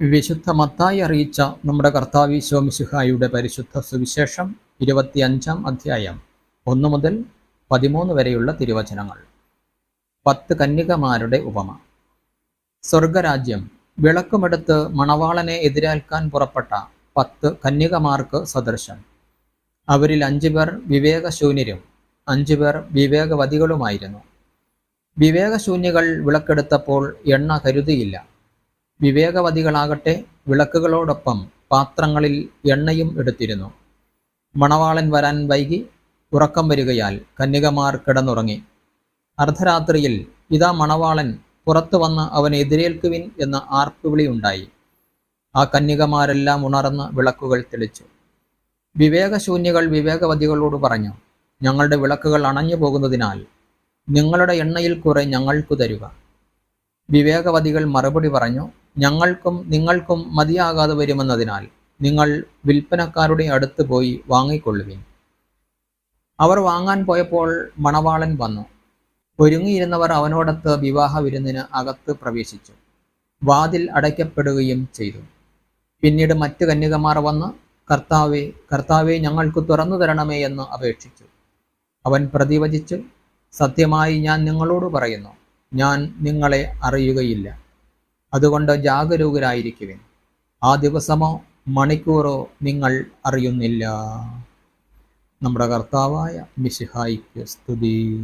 വിശുദ്ധ മത്തായി അറിയിച്ച നമ്മുടെ കർത്താവ് ശോമിശുഹായുടെ പരിശുദ്ധ സുവിശേഷം ഇരുപത്തിയഞ്ചാം അധ്യായം ഒന്നു മുതൽ പതിമൂന്ന് വരെയുള്ള തിരുവചനങ്ങൾ. പത്ത് കന്യകമാരുടെ ഉപമ. സ്വർഗരാജ്യം വിളക്കുമെടുത്ത് മണവാളനെ എതിരേൽക്കാൻ പുറപ്പെട്ട പത്ത് കന്യകമാർക്ക് സദൃശം. അവരിൽ അഞ്ചുപേർ വിവേകശൂന്യരും അഞ്ചുപേർ വിവേകവതികളുമായിരുന്നു. വിവേകശൂന്യകൾ വിളക്കെടുത്തപ്പോൾ എണ്ണ കരുതിയില്ല. വിവേകവതികളാകട്ടെ വിളക്കുകളോടൊപ്പം പാത്രങ്ങളിൽ എണ്ണയും എടുത്തിരുന്നു. മണവാളൻ വരാൻ വൈകി ഉറക്കം വരികയാൽ കന്യകമാർ കിടന്നുറങ്ങി. അർദ്ധരാത്രിയിൽ ഇതാ മണവാളൻ പുറത്തു വന്ന് അവനെ എതിരേൽക്കുവിൻ എന്ന ആർപ്പുവിളിയുണ്ടായി ആ കന്യകമാരെല്ലാം ഉണർന്ന് വിളക്കുകൾ തെളിച്ചു. വിവേകശൂന്യകൾ വിവേകവതികളോട് പറഞ്ഞു ഞങ്ങളുടെ വിളക്കുകൾ അണഞ്ഞു പോകുന്നതിനാൽ നിങ്ങളുടെ എണ്ണയിൽ കുറെ ഞങ്ങൾക്കു തരുക. വിവേകവതികൾ മറുപടി പറഞ്ഞു ഞങ്ങൾക്കും നിങ്ങൾക്കും മതിയാകാതെ വരുമെന്നതിനാൽ നിങ്ങൾ വിൽപ്പനക്കാരുടെ അടുത്ത് പോയി വാങ്ങിക്കൊള്ളുവിൻ. അവർ വാങ്ങാൻ പോയപ്പോൾ മണവാളൻ വന്നു. ഒരുങ്ങിയിരുന്നവർ അവനോടൊത്ത് വിവാഹ വിരുന്നിന് അകത്ത് പ്രവേശിച്ചു. വാതിൽ അടയ്ക്കപ്പെടുകയും ചെയ്തു. പിന്നീട് മറ്റ് കന്യകമാർ വന്ന് കർത്താവെ കർത്താവെ ഞങ്ങൾക്ക് തുറന്നു തരണമേ എന്ന് അപേക്ഷിച്ചു. അവൻ പ്രതിവചിച്ചു സത്യമായി ഞാൻ നിങ്ങളോട് പറയുന്നു. ഞാൻ നിങ്ങളെ അറിയുകയില്ല. അതുകൊണ്ട് ജാഗരൂകരായിരിക്കുവിൻ. ആ ദിവസമോ മണിക്കൂറോ നിങ്ങൾ അറിയുന്നില്ല. നമ്മുടെ കർത്താവായ മിശിഹായിക്ക് സ്തുതി.